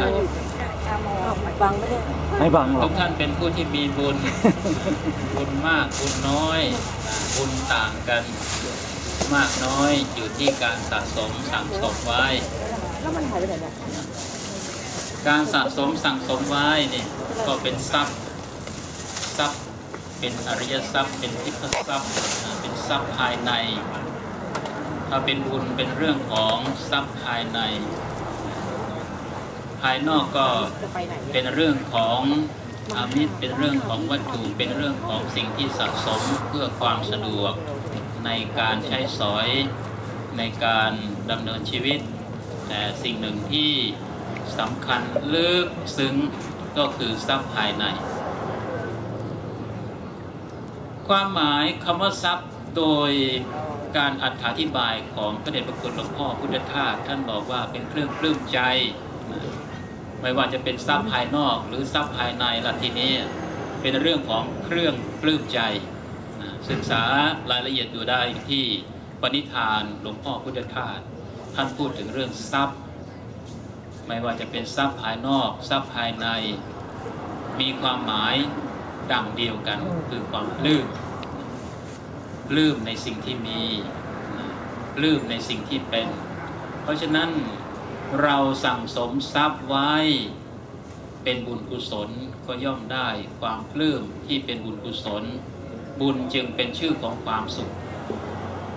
ครับบังไม่ได้ไม่บังหรอทุกกท่านเป็นผู้ที่มีบุญ บุญมากบุญน้อย บุญต่างกันมากน้อยอยู่ที่การสะสมสั่งสมไว้ แล้วมันหายไปไหนเนี่ยการสะสมสั่งสมไว้นี่ก็เป็นทรัพย์ทรัพย์เป็นอริยทรัพย์ เป็นทิพยทรัพย์อ่าเป็นทรัพย์ภายใน ถ้าเป็นบุญเป็นเรื่องของทรัพย์ภายใน ภายนอกก็เป็นเรื่องของอามิตรเป็นเรื่องของวัตถุเป็นเรื่องของสิ่งที่สะสมเพื่อความสะดวกในการใช้สอยในการดำเนินชีวิต แต่สิ่งหนึ่งที่สำคัญลึกซึ้งก็คือทรัพย์ภายใน ความหมายคำว่าทรัพย์โดยการอธิบายของพระเดชพระคุณหลวงพ่อพุทธทาสท่านบอกว่าเป็นเครื่องปลื้มใจ ไม่ว่าจะเป็นทรัพย์ภายนอกหรือทรัพย์ภายในละทีนี้เป็นเรื่องของเครื่องปลื้มใจ ศึกษารายละเอียดดูได้ที่ปณิธานหลวงพ่อพุทธทาสท่านพูดถึงเรื่องทรัพย์ ไม่ว่าจะเป็นทรัพย์ภายนอก ทรัพย์ภายใน มีความหมายดังเดียวกันคือความลืมลืมในสิ่งที่มีลืมในสิ่งที่เป็น เพราะฉะนั้น เราสั่งสมทรัพย์ไว้ เป็นบุญกุศลก็ย่อมได้ความปลื้มที่เป็นบุญกุศล บุญจึงเป็นชื่อของความสุข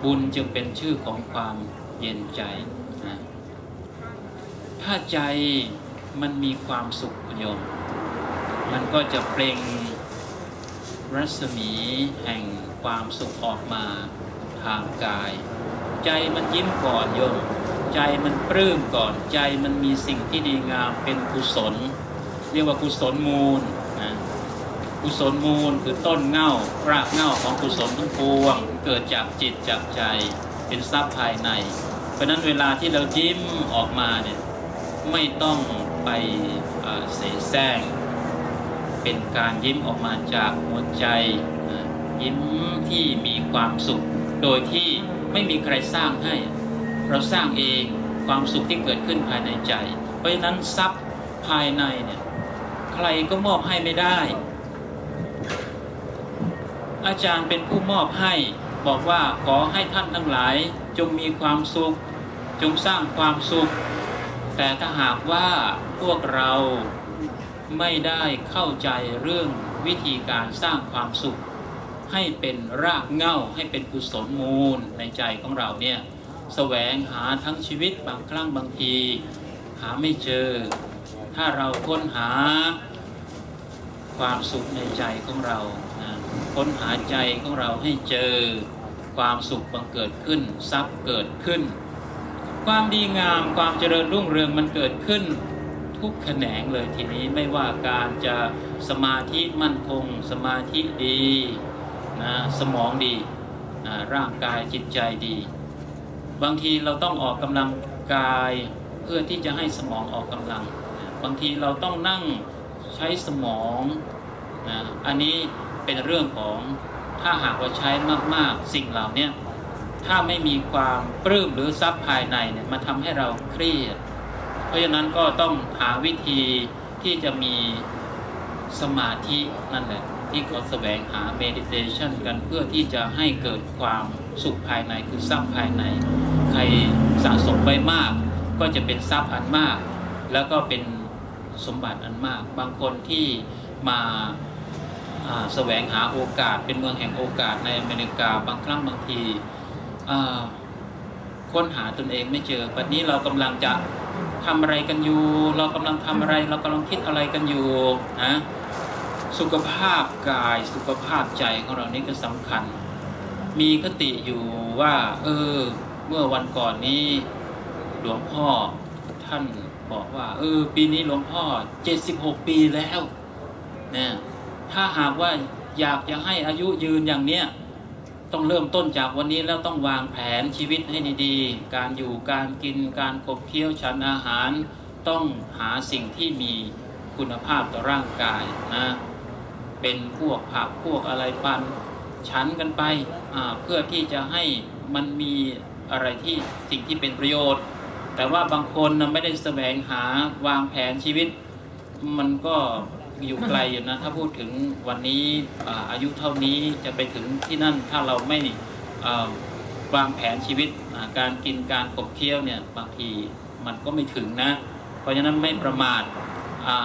บุญจึงเป็นชื่อของความเย็นใจนะถ้าใจมันมีความสุขโยม มันก็จะเปล่งรัศมีแห่งความสุขออกมาทางกาย ใจมันยิ้มก่อนโยม ใจมันปลื้มก่อนใจมันมีสิ่งที่ดีงามเป็นกุศล เรียกว่ากุศลมูลนะกุศลมูลคือต้นเง่ารากเง่าของกุศลทั้งปวง เกิดจากจิตจากใจเป็นทรัพย์ภายใน เพราะนั้นเวลาที่เรายิ้มออกมาเนี่ยไม่ต้องไปเสแสร้งเป็นการยิ้มออกมาจากหัวใจยิ้มที่มีความสุข โดยที่ไม่มีใครสร้างให้ เราสร้างเองความสุขที่เกิดขึ้นภายในใจ เพราะฉะนั้นทรัพย์ภายในเนี่ยใครก็มอบให้ไม่ได้ อาจารย์เป็นผู้มอบให้บอกว่าขอให้ท่านทั้งหลาย จงมีความสุข จงสร้างความสุข แต่ถ้าหากว่าพวกเราไม่ได้เข้าใจเรื่องวิธีการสร้างความสุข ให้เป็นรากเหง้าให้เป็นกุศลมูลในใจของเราเนี่ย แสวงหาทั้งชีวิตบางครั้งบางที หาไม่เจอ ถ้าเราค้นหาความสุขในใจของเรานะค้นหาใจของเราให้เจอ ความสุขบังเกิดขึ้น ทรัพย์เกิดขึ้น ความดีงามความเจริญรุ่งเรืองมันเกิดขึ้น ทุกแขนงเลยทีนี้ไม่ว่าการจะสมาธิมั่นคง สมาธิดีนะสมองดีนะร่างกายจิตใจดี บางทีเราต้องออกกำลังกายเพื่อที่จะให้สมองออกกำลัง บางทีเราต้องนั่งใช้สมองนะอันนี้เป็นเรื่องของถ้าหากว่าใช้มากๆ สิ่งเหล่านี้ถ้าไม่มีความปลื้มหรือทรัพย์ภายในเนี่ยมันทำให้เราเครียด เพราะฉะนั้นก็ต้องหาวิธีที่จะมีสมาธินั่นแหละ ที่เขาแสวงหา meditation กันเพื่อที่จะให้เกิดความสุขภายในคือทรัพย์ภายใน ใครสะสมไว้มาก ก็จะเป็นทรัพย์อันมาก แล้วก็เป็นสมบัติอันมาก บางคนที่มาแสวงหาโอกาสเป็นเมืองแห่งโอกาสในอเมริกาบางครั้งบางทีค้นหาตนเองไม่เจอวันนี้เรากำลังจะทำอะไรกันอยู่ เรากำลังทำอะไร เรากำลังคิดอะไรกันอยู่นะ สุขภาพกายสุขภาพใจของเรานี่ก็สำคัญ มีคติอยู่ว่า เออ เมื่อวันก่อนนี้หลวงพ่อท่านบอกว่า เออ ปีนี้หลวงพ่อ 76 ปีแล้วเนี่ยถ้าหากว่าอยากจะให้อายุยืนอย่างเนี้ยต้องเริ่มต้นจากวันนี้แล้วต้องวางแผนชีวิตให้ดีๆ การอยู่การกินการขบเคี้ยวฉันอาหาร ต้องหาสิ่งที่มีคุณภาพต่อร่างกายนะ เป็นพวกผักพวกอะไรปันฉันกันไปเพื่อที่จะให้มันมีอะไรที่สิ่งที่เป็นประโยชน์ แต่ว่าบางคนนไม่ได้แสวงหาวางแผนชีวิต มันก็อยู่ไกลอยู่นะถ้าพูดถึงวันนี้อาอายุเท่านี้จะไปถึงที่นั่นถ้าเราไม่วางแผนชีวิตาการกินการขบเคี้ยวเนี่ยบางทีมันก็ไม่ถึงนะ เพราะฉะนั้นไม่ประมาท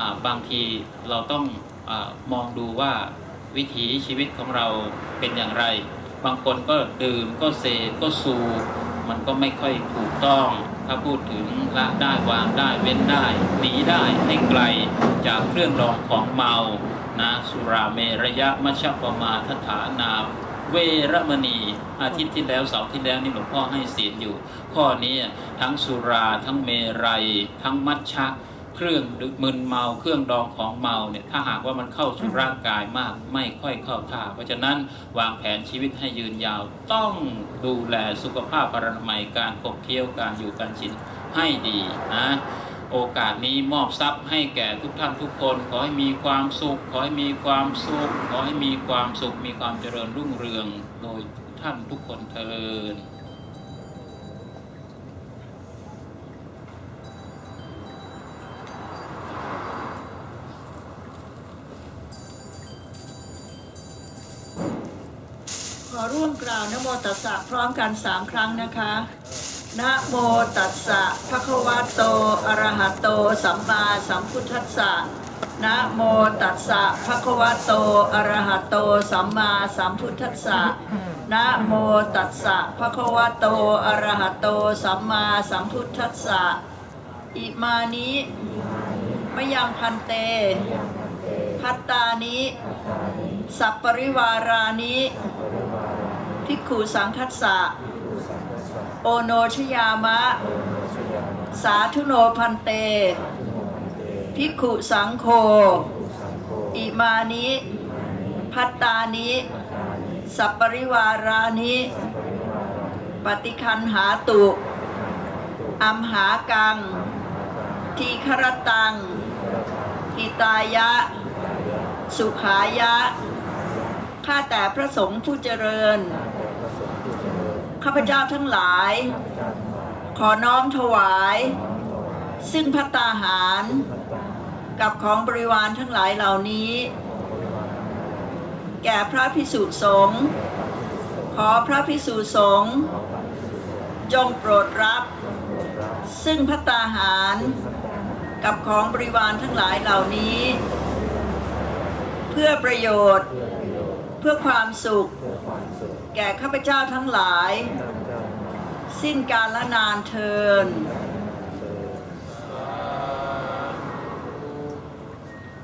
าบางทีเราต้อง อมองดูว่าวิถีชีวิตของเราเป็นอย่างไร บางคนก็ดื่มก็เสพก็สูมันก็ไม่ค่อยถูกต้อง ถ้าพูดถึงละได้วางได้เว้นได้หนีได้ให้ไกลจากเครื่องรองของเมานะสุราเมระยะมัชฌปมาทฐานาเวรมณีอาทิตย์ที่แล้วเสาร์ที่แล้วนี่หลวงพ่อให้ศีลอยู่ ข้อนี้ทั้งสุราทั้งเมรัย ทั้งมัชชะ เครื่องมึนเมาเครื่องดองของเมาเนี่ยถ้าหากว่ามันเข้าสู่ร่างกายมากไม่ค่อยเข้าท่า เพราะฉะนั้นวางแผนชีวิตให้ยืนยาว ต้องดูแลสุขภาพปรนามัยการขบเคี้ยวการอยู่การชินให้ดีนะโอกาสนี้มอบทรัพย์ให้แก่ทุกท่านทุกคน ขอให้มีความสุข ขอให้มีความสุข ขอให้มีความสุข มีความเจริญรุ่งเรือง โดยทุกท่านทุกคนเทิน อร่วมกล่าวนะโมตัสสะพร้อมกันสามครั้งนะคะนะโมตัสสะภะคะวะโตอะระหะโต สัมมาสัมพุทธัสสะนะโมตัสสะภะคะวะโตอะระหะโต สัมมาสัมพุทธัสสะนะโมตัสสะภะคะวะโตอะระหะโต สัมมาสัมพุทธัสสะอิมานิมยังพันเต พัตตานิ สัปปริวารานิ ภิกขุสังคัสสะ โอโนชยามะ สาธุโนพันเต ภิกขุสังโฆอิมานิพัตตานิสัปปริวารานิปฏิคันหาตุอัมหากัง ทีครตังหิตายะ สุขายะ ข้าแต่พระสงฆ์ผู้เจริญ ข้าพเจ้าทั้งหลาย ขอน้อมถวาย ซึ่งพัตตาหาร กับของบริวารทั้งหลายเหล่านี้ แก่พระพิสุสงฆ์ขอพระพิสุสงฆ์จงโปรดรับ ซึ่งพัตตาหาร กับของบริวารทั้งหลายเหล่านี้ เพื่อประโยชน์ เพื่อความสุข แก่ข้าพเจ้าทั้งหลาย สิ้นกาลนานเทิน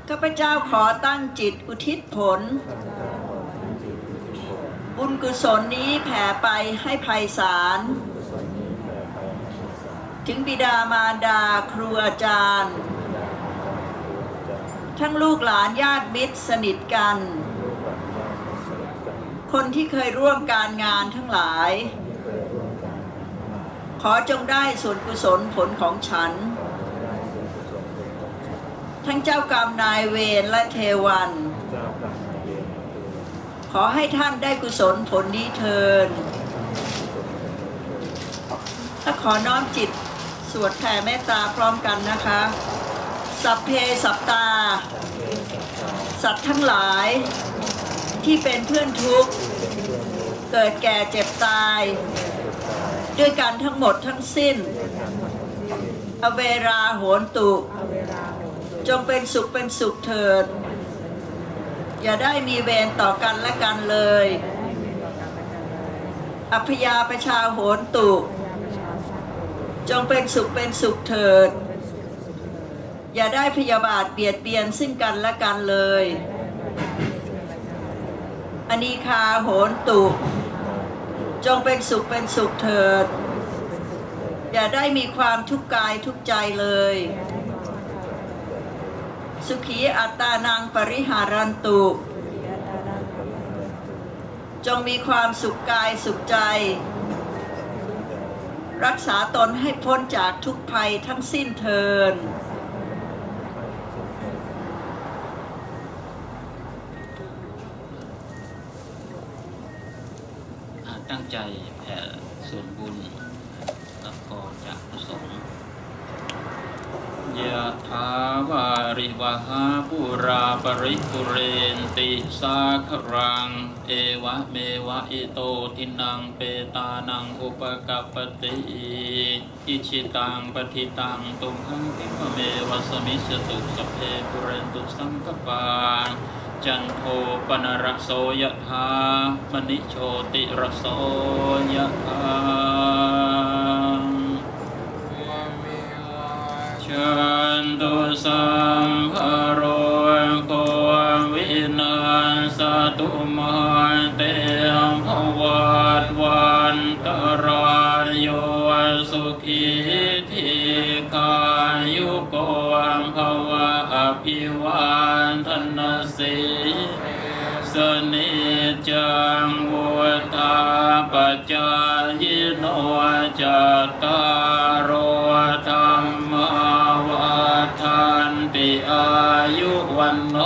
ข้าพเจ้าขอตั้งจิตอุทิศผล บุญกุศลนี้แผ่ไปให้ภัยสาร ถึงบิดามารดาครูอาจารย์ ทั้งลูกหลานญาติมิตรสนิทกัน คนที่เคยร่วมการงานทั้งหลาย ขอจงได้ส่วนกุศลผลของฉัน ทั้งเจ้ากรรมนายเวรและเทวัน ขอให้ท่านได้กุศลผลนี้เทินถ้าขอน้อมจิตสวดแผ่เมตตาพร้อมกันนะคะ สัพเพสัปตา สัตว์ทั้งหลายที่เป็นเพื่อนทุกข์ เกิดแก่เจ็บตาย ด้วยกันทั้งหมดทั้งสิ้น อเวราโหนตุ จงเป็นสุขเป็นสุขเถิด อย่าได้มีเวรต่อกันและกันเลย อัพยาประชาโหนตุ จงเป็นสุขเป็นสุขเถิด อย่าได้พยาบาทเบียดเบียนซึ่งกันและกันเลยอนีคาโหนตุ จงเป็นสุขเป็นสุขเถิด อย่าได้มีความทุกข์กายทุกใจเลย สุขีอัตตานังปริหารันตุ จงมีความสุขกายสุขใจ รักษาตนให้พ้นจากทุกภัยทั้งสิ้นเทิน อ่าตั้ง ใจแผ่ส่วนบุญรับพรจากพระสงฆ์ยะถาวาริวหาปุราปริปุเรนติสาครัง เอวะเมวะอิโตทินังเปตานังอุปกัปติอิชิตังปฏิตังตุมหังคิปะเมวะสมิสตุสเพปุเรนตุสังกปา จันโทปนรโสยธามณิโชติรโสยะธาฉันตุสัมภโร สนิจังวุธาปจายโนจัตตารโธรรมวัฏันติอายุวันโน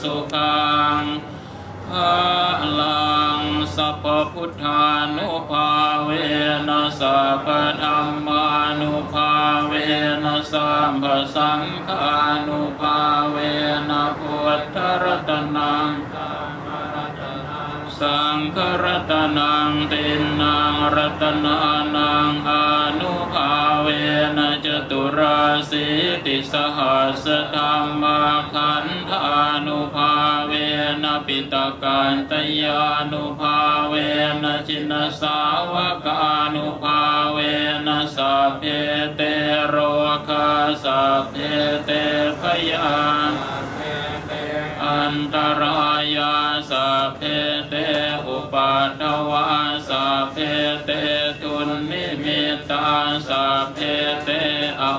สุขังพลังสัพพุทธานุภาเวนะสัพพธรรมานุภาเวนะสัมปสังฆานุภาเวนะพุทธรัตนัง สังฆรัตนังตินนางรัตนานังอนุภาเวนะจตุราสีติสหัสธรรมาขันธานุภาเวนะปิตาการตยานุภาเวนะจินสาวกานุภาเวนะสัพเพเตโรคาสัพเพเตพยาอันตรา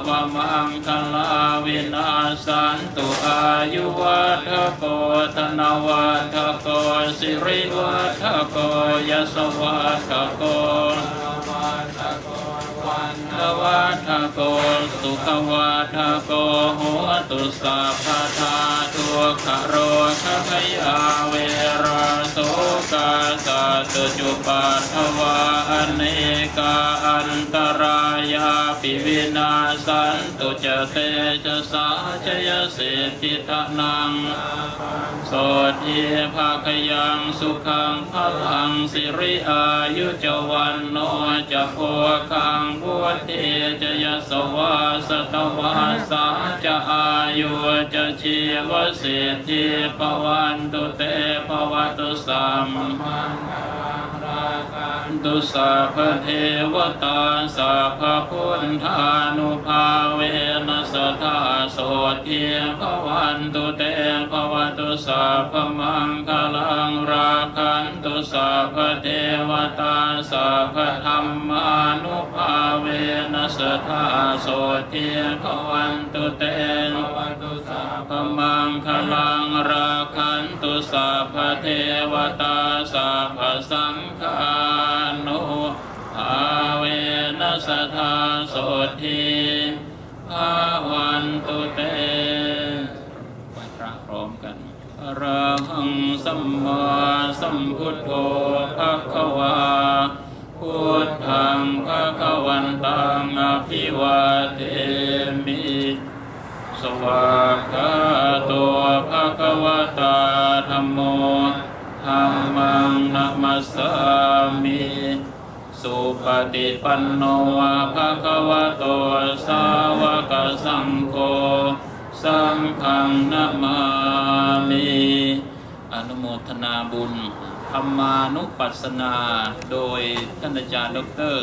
วมังคลาวินาสันตุอายุวัฏโกธนวัฏโกสิริวัฏโกยสวัฏโกทวัฏโกสุขวัฏโกโหตุสัพพทาทุกขโรคพยาเวราโสกาสัตจุปัฏฐวาอเนกาอันตร นาสันตุจเตจะสาจยสิทธิทนังโสทีภาคยังสุขังพลังสิริอายุจวันโนจะโพคังพุทธิจะยสวาสตวาสาจะอายุจะชีวสิทธิปวันตุเตปวัตุสัม ตุสัพพเทวตาสัพพพุทธานุภาเวนัสทธาโสทีภวันตุเตภวตุสัพพมังคลังราคันตุสัพพเทวตาสัพพธรรมานุภาเวนัสทธาโสทีภวันตุเตภวตุสัพพมังคลังราคันตุสัพพเทวตาสัพพสังฆานุภาเวนั สทาโสทีภาวันตุเตไหวพระพร้อมกันอระหังสัมมาสัมพุทโธภะคะวาพุทธังภะคะวันตังอภิวาเทมิสวากขาตัวภะคะวตาธัมโม สุปฏิปันโนภะคะวะโตสาวกสังโฆสังฆังนามามิอนุโมทนาบุญธรรมานุปัสสนา โดยท่านอาจารย์ดอกเตอร